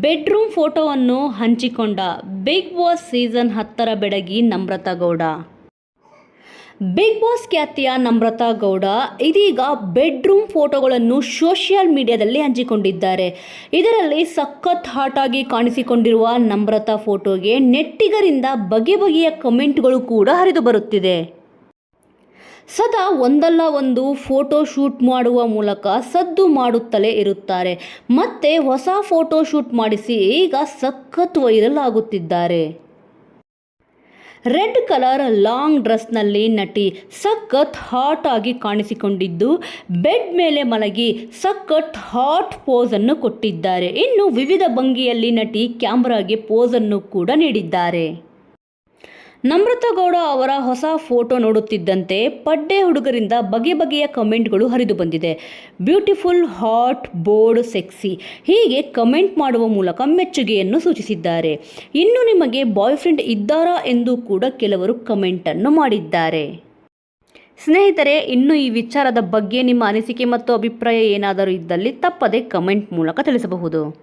Bedroom ಫೋಟೋವನ್ನು ಹಂಚಿಕೊಂಡ big Boss season ಹತ್ತರ ಬೆಡಗಿ ನಮ್ರತಾ ಗೌಡ ಬಿಗ್ ಬಾಸ್ ಖ್ಯಾತಿಯ ನಮ್ರತಾ ಗೌಡ ಇದೀಗ ಬೆಡ್ರೂಮ್ ಫೋಟೋಗಳನ್ನು ಸೋಷಿಯಲ್ ಮೀಡಿಯಾದಲ್ಲಿ ಹಂಚಿಕೊಂಡಿದ್ದಾರೆ. ಇದರಲ್ಲಿ ಸಖತ್ ಹಾಟ್ ಆಗಿ ಕಾಣಿಸಿಕೊಂಡಿರುವ ನಮ್ರತಾ ಫೋಟೋಗೆ ನೆಟ್ಟಿಗರಿಂದ ಬಗೆ ಬಗೆಯ ಕಮೆಂಟ್ಗಳು ಕೂಡ ಹರಿದು ಬರುತ್ತಿದೆ. ಸದಾ ಒಂದಲ್ಲ ಒಂದು ಫೋಟೋ ಶೂಟ್ ಮಾಡುವ ಮೂಲಕ ಸದ್ದು ಮಾಡುತ್ತಲೇ ಇರುತ್ತಾರೆ. ಮತ್ತೆ ಹೊಸ ಫೋಟೋ ಶೂಟ್ ಮಾಡಿಸಿ ಈಗ ಸಖತ್ ವೈರಲ್ ಆಗುತ್ತಿದ್ದಾರೆ. ರೆಡ್ ಕಲರ್ ಲಾಂಗ್ ಡ್ರೆಸ್ನಲ್ಲಿ ನಟಿ ಸಖತ್ ಹಾಟ್ ಆಗಿ ಕಾಣಿಸಿಕೊಂಡಿದ್ದು, ಬೆಡ್ ಮೇಲೆ ಮಲಗಿ ಸಖತ್ ಹಾಟ್ ಪೋಸನ್ನು ಕೊಟ್ಟಿದ್ದಾರೆ. ಇನ್ನು ವಿವಿಧ ಭಂಗಿಯಲ್ಲಿ ನಟಿ ಕ್ಯಾಮ್ರಾಗೆ ಪೋಸನ್ನು ಕೂಡ ನೀಡಿದ್ದಾರೆ. ನಮ್ರತಾ ಗೌಡ ಅವರ ಹೊಸ ಫೋಟೋ ನೋಡುತ್ತಿದ್ದಂತೆ ಪಡ್ಡೆ ಹುಡುಗರಿಂದ ಬಗೆ ಬಗೆಯ ಕಮೆಂಟ್ಗಳು ಹರಿದು ಬಂದಿದೆ. ಬ್ಯೂಟಿಫುಲ್, ಹಾಟ್, ಬೋರ್ಡ್, ಸೆಕ್ಸಿ ಹೀಗೆ ಕಮೆಂಟ್ ಮಾಡುವ ಮೂಲಕ ಮೆಚ್ಚುಗೆಯನ್ನು ಸೂಚಿಸಿದ್ದಾರೆ. ಇನ್ನು ನಿಮಗೆ ಬಾಯ್ ಫ್ರೆಂಡ್ ಇದ್ದಾರಾ ಎಂದು ಕೂಡ ಕೆಲವರು ಕಮೆಂಟನ್ನು ಮಾಡಿದ್ದಾರೆ. ಸ್ನೇಹಿತರೆ, ಇನ್ನು ಈ ವಿಚಾರದ ಬಗ್ಗೆ ನಿಮ್ಮ ಅನಿಸಿಕೆ ಮತ್ತು ಅಭಿಪ್ರಾಯ ಏನಾದರೂ ಇದ್ದಲ್ಲಿ ತಪ್ಪದೆ ಕಮೆಂಟ್ ಮೂಲಕ ತಿಳಿಸಬಹುದು.